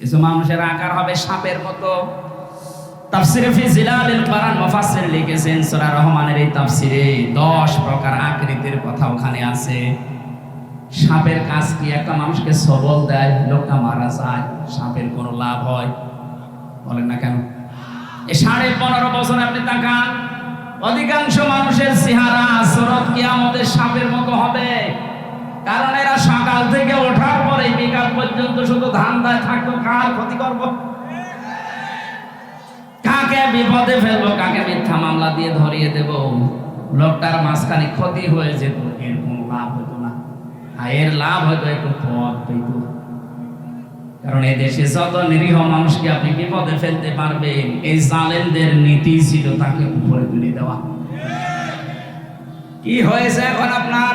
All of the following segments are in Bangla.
কিছু মানুষের আকার হবে সাপের মতো। লিখেছেন রহমানের এই তাফসিরে 10 প্রকার আকৃতির কথা ওখানে আছে। সাপের কাজ কি? একটা মানুষকে সবল দেয়, লোকটা মারা যায়, সাপের কোনো লাভ হয়? বলেন না কেন? এই সাড়ে পনেরো বছর আপনি তাকান, অধিকাংশ মানুষের চেহারা সুরত কিয়ামতের সাপের মতো হবে। কারণ এরা সকাল থেকে ওঠার পরে বিকাল পর্যন্ত শুধু ধান দায় থাকতো, কার ক্ষতি করব? কাকে বিপদে ফেলব, কাকে মিথ্যা মামলা দিয়ে ধরিয়ে দেব? লোকটার মাঝখানে ক্ষতি হয়ে যেত, এর কোনো লাভ হতো না। আর এর লাভ হয়তো একটু পথ পেত কারণ এই দেশে যত নিরীহ মানুষকে আপনি বিপদে ফেলতে পারবেন, এই জালেমদের নীতি ছিল তাকে উপরে তুলে দেওয়া। কি হয়েছে এখন আপনার?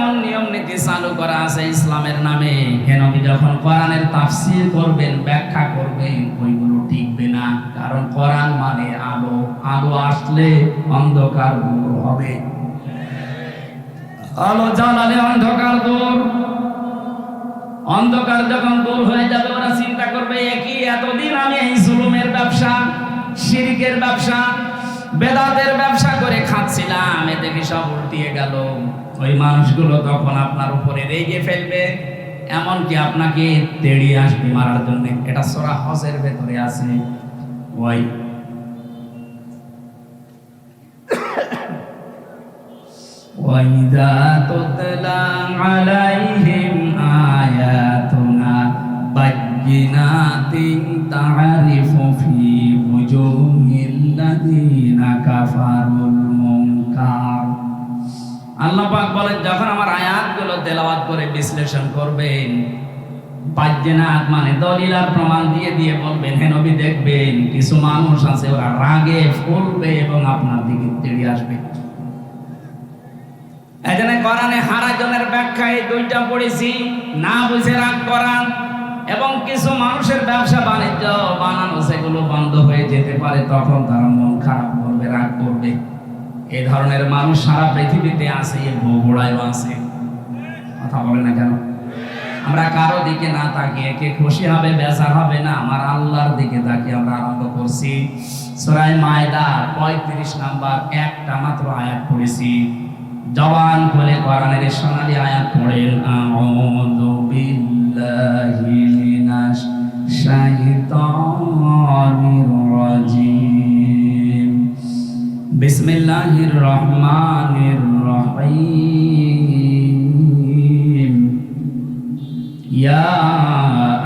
নীতি চালু করা আছে ইসলামের নামে। কেন যখন কোরআনের তাফসীর করবেন, ব্যাখ্যা করবেন, ওইগুলো টিকবে না। কারণ কোরআন মানে আলো। আলো আসলে অন্ধকার দূর হবে। আলো জ্বালালে অন্ধকার দূর। অন্ধকার যখন দূর হয়ে যাবে, ওরা চিন্তা করবে একই এতদিন আমি এই জুলুমের ব্যবসা, শিরিকের ব্যবসা, বেদাতের ব্যবসা করে খাচ্ছিলাম এ দেখি সব উল্টিয়ে গেল ওই মানুষগুলো তখন আপনার উপরে রেগে ফেলবে এমনকি আপনাকে তেড়িয়ে আসবে মারার জন্য এটা সোরা হজের ভেতরে আছে ওই وإذا تتلى عليهم آياتنا بينات تعرف في وجوه الذين كفروا المنكر আল্লাহ পাক বলেন, যখন আমার আয়াতগুলো তেলাওয়াত করে বিশ্লেষণ করবেন মানে প্রমাণ দিয়ে দিয়ে বলবেন দেখবেন কিছু মানুষ আছে, ওরা রাগে ফুলবে এবং আপনার দিকে তেড়ে আসবে। এখানে কোরআনে হারাজনের ব্যাখ্যা এই দুইটা পড়েছি, না বুঝে রাগ করান এবং কিছু মানুষের ব্যবসা বাণিজ্য বানানো, সেগুলো বন্ধ হয়ে যেতে পারে, তখন তারা মন খারাপ করবে, রাগ করবে। এই ধরনের মানুষ সারা পৃথিবীতে আছে বগুড়ায়ও আছে। কথা বলে না কেন? আমরা কারও দিকে না তাকিয়ে কে খুশি হবে, বেজার হবে না, আমার আল্লাহর দিকে তাকিয়ে আমরা আরম্ভ করছি। সরাই মায়দা পঁয়ত্রিশ নাম্বার, একটা মাত্র আয়াত পড়েছি। জবান খুলে কোরআনের সোনালী আয়াত পড়েন, আউযু বিল্লাহি بسم الله الرحمن الرحيم يا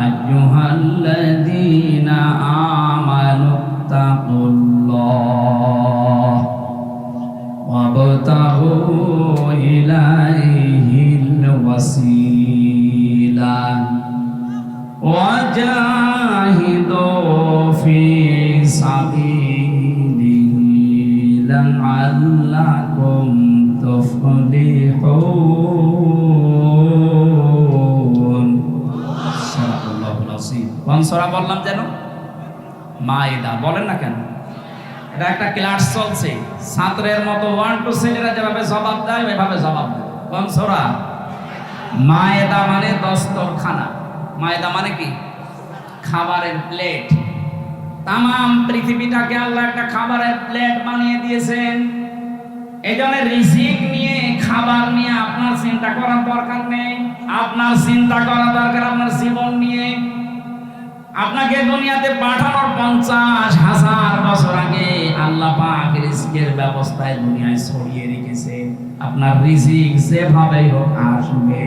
أيها الذين آمنوا اتقوا الله وابتغوا إليه الوسيلة وجاهدوا في سبيل لعلكم تفلحون صدق الله العظيم কোন সূরা বললাম যেন মাইদা বলেন না কেন এটা একটা ক্লাস চলছে ছাত্রের মতো ওয়ান টু ছেলেরা যেভাবে জবাব দেয় ওইভাবে জবাব দেয় কোন সোরা মায়েদা মানে দস্তরখানা মায়েদা মানে কি খাবারের প্লেট তাম পৃথিবীটাকে আল্লাহ একটা খাবারের প্লেট বানিয়ে দিয়েছেন। এই জন্য রিজিক নিয়ে, খাবার নিয়ে আপনার চিন্তা করার দরকার নেই। আপনার চিন্তা করা দরকার আপনার জীবন নিয়ে। আপনাকে দুনিয়াতে পাঠানোর পঞ্চাশ হাজার বছর আগে আল্লাহ পাক রিজিকের ব্যবস্থায় দুনিয়ায় ছড়িয়ে রেখেছে। আপনার রিজিক যেভাবেই হোক আসবে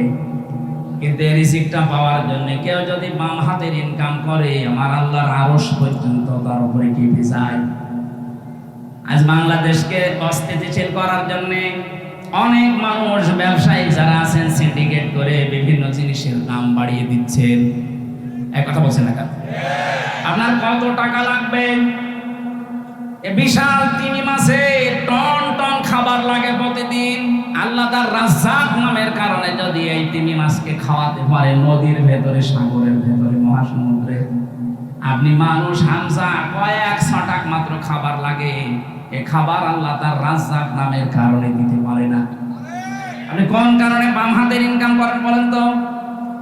কিন্তু এই রিজিকটা পাওয়ার জন্য? কেউ যদি বাম হাতের ইনকাম করে, আমার আল্লাহর আরস পর্যন্ত তার উপরে কেঁপে যায়। আজ বাংলাদেশকে অস্থিতিশীল করার জন্য অনেক মানুষ, ব্যবসায়ী যারা আছেন সিন্ডিকেট করে বিভিন্ন জিনিসের দাম বাড়িয়ে দিচ্ছেন এক কথা বলছেন না? আপনার কত টাকা লাগবে? বিশাল তিমি মাসে টন টন খাবার তার রাজ্জাক নামের কারণে যদি এই তিমি মাছকে খাওয়াতে পারে নদীর ভেতরে, সাগরের ভেতরে, মহাসমুদ্রে, আপনি মানুষ হামজা কয়েক ছটাক মাত্র খাবার লাগে? এ খাবার আল্লাহ তার রাজ্জাক নামের কারণে দিতে পারে না। আপনি কোন কারণে বাম হাতের ইনকাম করেন বলেন তো?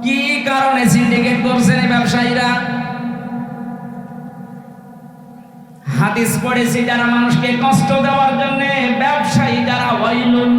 কি কারণে সিন্ডিকেট করছেন এই ব্যবসায়ীরা? হাদিস পড়েছি, যারা মানুষকে কষ্ট দেওয়ার জন্য ব্যবসায়ী যারা ওয়াইলুন